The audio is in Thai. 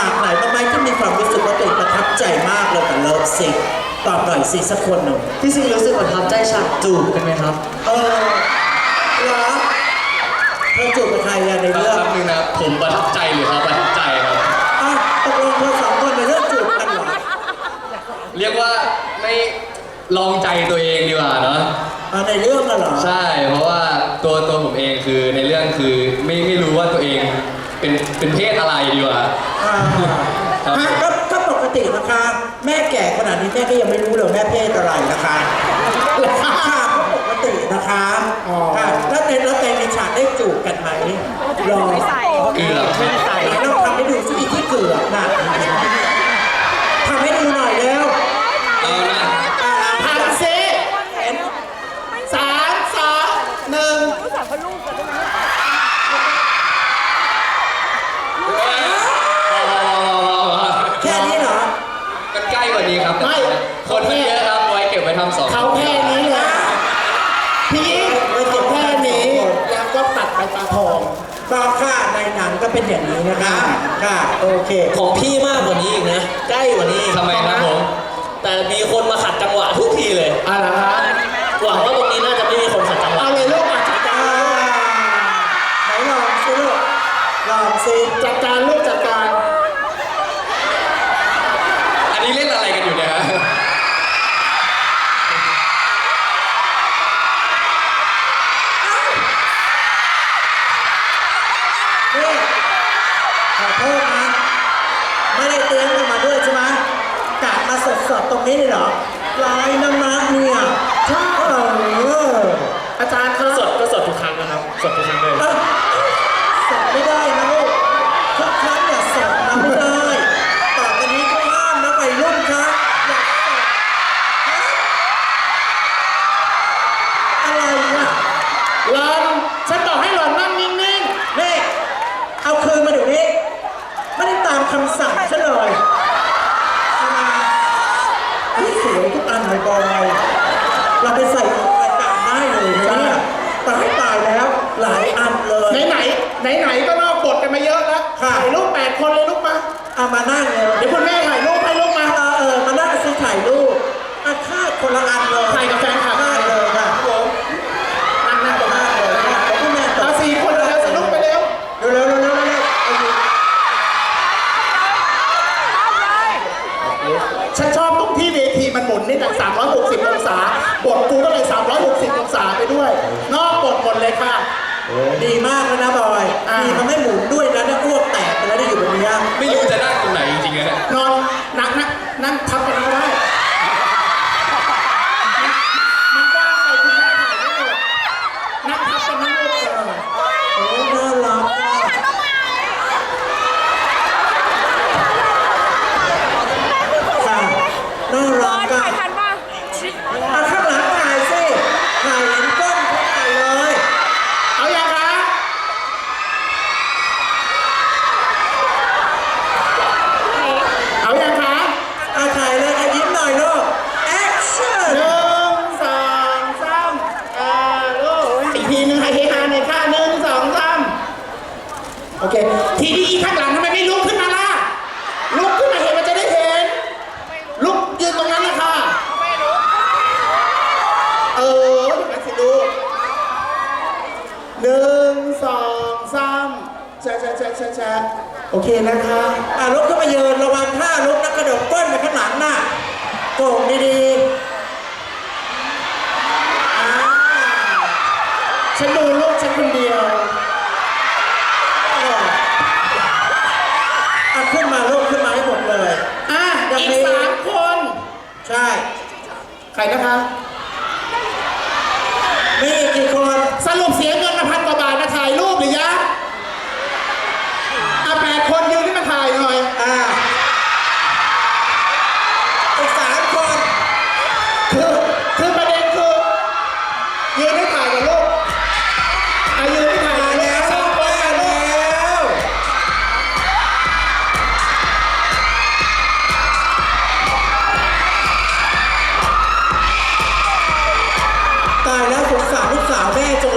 มีฉากไหนบ้างไหมที่มีความรู้สึกว่าตัวเองประทับใจมากเลยกับเลิฟซิกตอบหน่อยสิสักคนหนึ่งพี่ซิงรู้สึกประทับใจฉากจูบกันไหมครับ เออเหรอเธอจูบกับใครอะในแป๊เรื่องบนึงนะผมประทับใจหรือเขาประทับใจครับอะตกลงเธอสองคนในเรื่องจูบกันเหรอเรียกว่าไม่ลองใจตัวเองดีกว่าเนาะอะในเรื่องน่ะเหรอ ใช่เพราะว่าตัวตัวผมเองคือในเรื่องคือไม่ไม่รู้ว่าตัวเอง เป็นเป็นเพศอะไรดีกว่าอ่าครับ ฮะก็ก็ปกตินะคะ แม่แก่ขนาดนี้แม่ก็ยังไม่รู้เลยแม่เพศอะไรนะคะค่ะก็ปกตินะคะค่ะแล้วในแล้วในมีฉากได้จูบกันไหมลองเกือบ ไม่ใส่ลองทำให้ดูสิอีที่เกือบน่ะทำให้ดูหน่อยเร็ว เอานะ อ่า พันเซ เห็น สามสองหนึ่ง แค่นี้เหรอ มั นใกล้กว่านี้ครับไม่ คนมันเยอะครับไว้เก็บไว้ทำสองเขาแค่นี้เลยพี่เราเก็บแค่นี้แล้วก็ตัดไปตาทองก็ค่ะในหนังก็เป็นอย่างนี้นะคะค่ะโอเค ของพี่มากกว่านี้อีกนะ ใกล้กว่านี้อีกทำไมครับผม แต่มีคนมาขัดจังหวะ โทษนะไม่ได้เตรียมกันมาด้วยใช่ไหมกะมาสดๆตรงนี้เลยเหรอลายน้ำมันเนี่ยชอบเอออาจารย์ครับสดก็สดทุกครั้งนะครับ สดทุกครั้งเลยเอ้ยสดไม่ได้ เราไปใส่รายการได้เลยนะเนี่ยตายตายแล้ว หลายอันเลๆยไหนไหนไหนๆก็นอกบทกันมาเยอะแล้วค่ะ ถ่ายรูปแปดคนเลยลูกมา เอามานั่งเลย เดี๋ยวคุณแม่ถ่ายรูปให้ลูกมา เออเออมานั่งซื้อถ่ายรูปอาคาดคนละอันเลย ถ่ายกับแฟนคลับ คาดเลยค่ะผม นั่งนั่งตรงหน้าเลย ขอบคุณแม่ต่อ เอาสี่คนเลยสนุกไปเร็ว เร็วเร็วเร็วเร็วเร็วเอาอยู่ ฉันชอบตรงที่เวทีมันหมุนนี่แต่360 องศา บทกูก็เลย 360 องศาไปด้วย นอกบทหมดเลยค่ะ ดีมากแล้วนะบอยอ่า ดีมันไม่หมุนด้วยนะเนี่ยอ้วกแตกไปแล้วได้อยู่บนเนี้ยไม่รู้จะนั่งตรงไหนจริงๆนะเนี่ยนอนนั่งนั่งนั่งทับกันก็ได้ มันกว้างไปคุณแม่ถ่ายไม่หมดนั่งทับกันทั้งหมดเลย โอ้ยน่ารักอะค่ะน่ารักอะ ทันป่ะ เอาข้างหลังถ่ายสิถ่ายเห็นก้นเขาถ่ายเลย เอาอย่างคะเอาอย่างคะ เอาถ่ายเลยเอายิ้มหน่อยลูกแอคชั่น หนึ่งสองสามอ่าลูกอีกทีหนึงให้เฮฮาหน่อยค่ะหนึ่งสองสามโอเค ทีนี้อีกข้างหลังทำไมไม่ลุกขึ้นมาล่ะ ลุกขึ้นมาเห็นมันจะได้เห็น ลุกยืนตรงนั้นนะค่ะเอออย่างนั้นสิลูกหนึ่งสองสามแชะแชะแชะแชะแชะโอเคนะคะ อะลุกขึ้นมายืนระวังท่าลุกนะกระโดดก้นไปข้างหลังน่ะโก่งดี อีกสามคน ใช่ ใครนะคะ ต